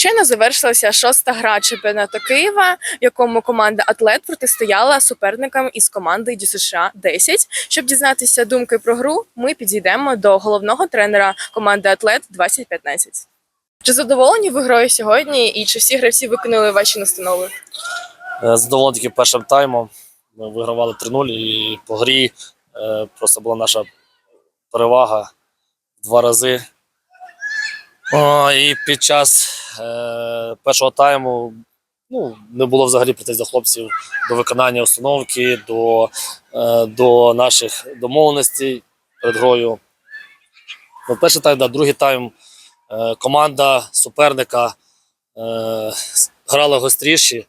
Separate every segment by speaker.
Speaker 1: Щойно завершилася шоста гра чемпіонату Києва, в якому команда Атлет протистояла суперникам із команди ДЮСШ 10. Щоб дізнатися думки про гру, ми підійдемо до головного тренера команди Атлет 2015. Чи задоволені ви грою сьогодні і чи всі гравці виконали ваші настанови?
Speaker 2: Е, Задоволений тільки першим таймом. Ми вигравали 3-0 і по грі е, просто була наша перевага два рази. О, і під час е, першого тайму ну, не було взагалі претензій до хлопців до виконання установки, до, е, до наших домовленостей перед грою. Ну, перший тайм, да, другий тайм е, команда суперника е, грала гостріші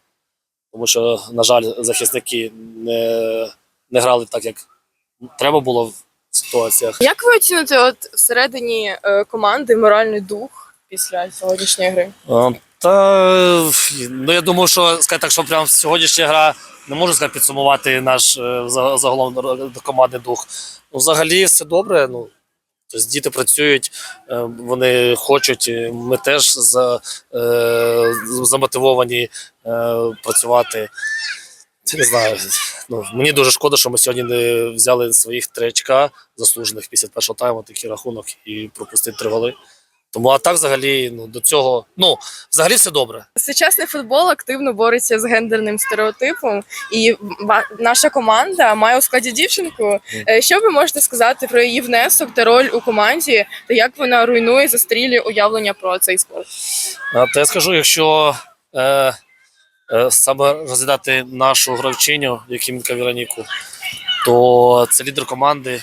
Speaker 2: тому що, на жаль, захисники не, не грали так, як треба було ситуаціях.
Speaker 1: Як ви оціните от всередині е, команди моральний дух після сьогоднішньої гри?
Speaker 2: Е, Та ну я думаю, що сказати так, що прям сьогоднішня гра не можу сказати підсумувати наш е, за- загалом до команди дух. Ну, взагалі все добре. Ну тобто діти працюють, вони хочуть. Ми теж за, е, замотивовані е, працювати. Це не знаю. Ну, мені дуже шкода, що ми сьогодні не взяли своїх три очка заслужених після першого тайму, такий рахунок, і пропустити три голи. Тому а так взагалі ну, до цього. Ну, взагалі все добре.
Speaker 1: Сучасний футбол активно бореться з гендерним стереотипом, і наша команда має у складі дівчинку. Е, Що ви можете сказати про її внесок та роль у команді, та як вона руйнує застрілі уявлення про цей спорт?
Speaker 2: А, То я скажу, якщо е, е, саме розглядати нашу гравчиню, Якимінка Вероніку, то це лідер команди.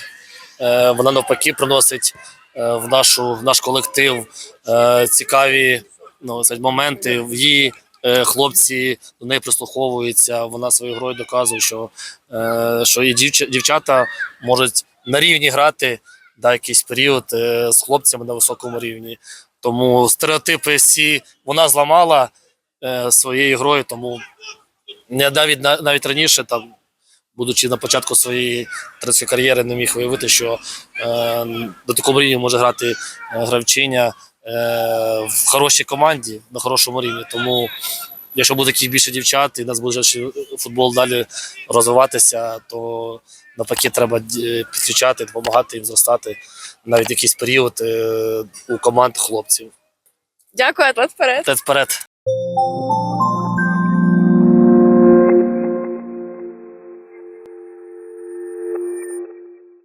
Speaker 2: Е, вона навпаки приносить е, в, нашу, в наш колектив е, цікаві ну, моменти. Її е, хлопці до неї прислуховуються. Вона своєю грою доказує, що, е, що і дівчата можуть на рівні грати да, якийсь період е, з хлопцями на високому рівні. Тому стереотипи всі вона зламала е, своєю грою, тому я навіть на- навіть раніше, там, будучи на початку своєї тренерської кар'єри, не міг виявити, що е, до такого рівня може грати е, гравчиня е, в хорошій команді на хорошому рівні. Тому, якщо буде таких більше дівчат, і нас буде ще футбол далі розвиватися, то навпаки треба ді- підключати, допомагати їм зростати навіть якийсь період е, у команд хлопців.
Speaker 1: Дякую, атлет вперед.
Speaker 2: Та вперед. Thank you.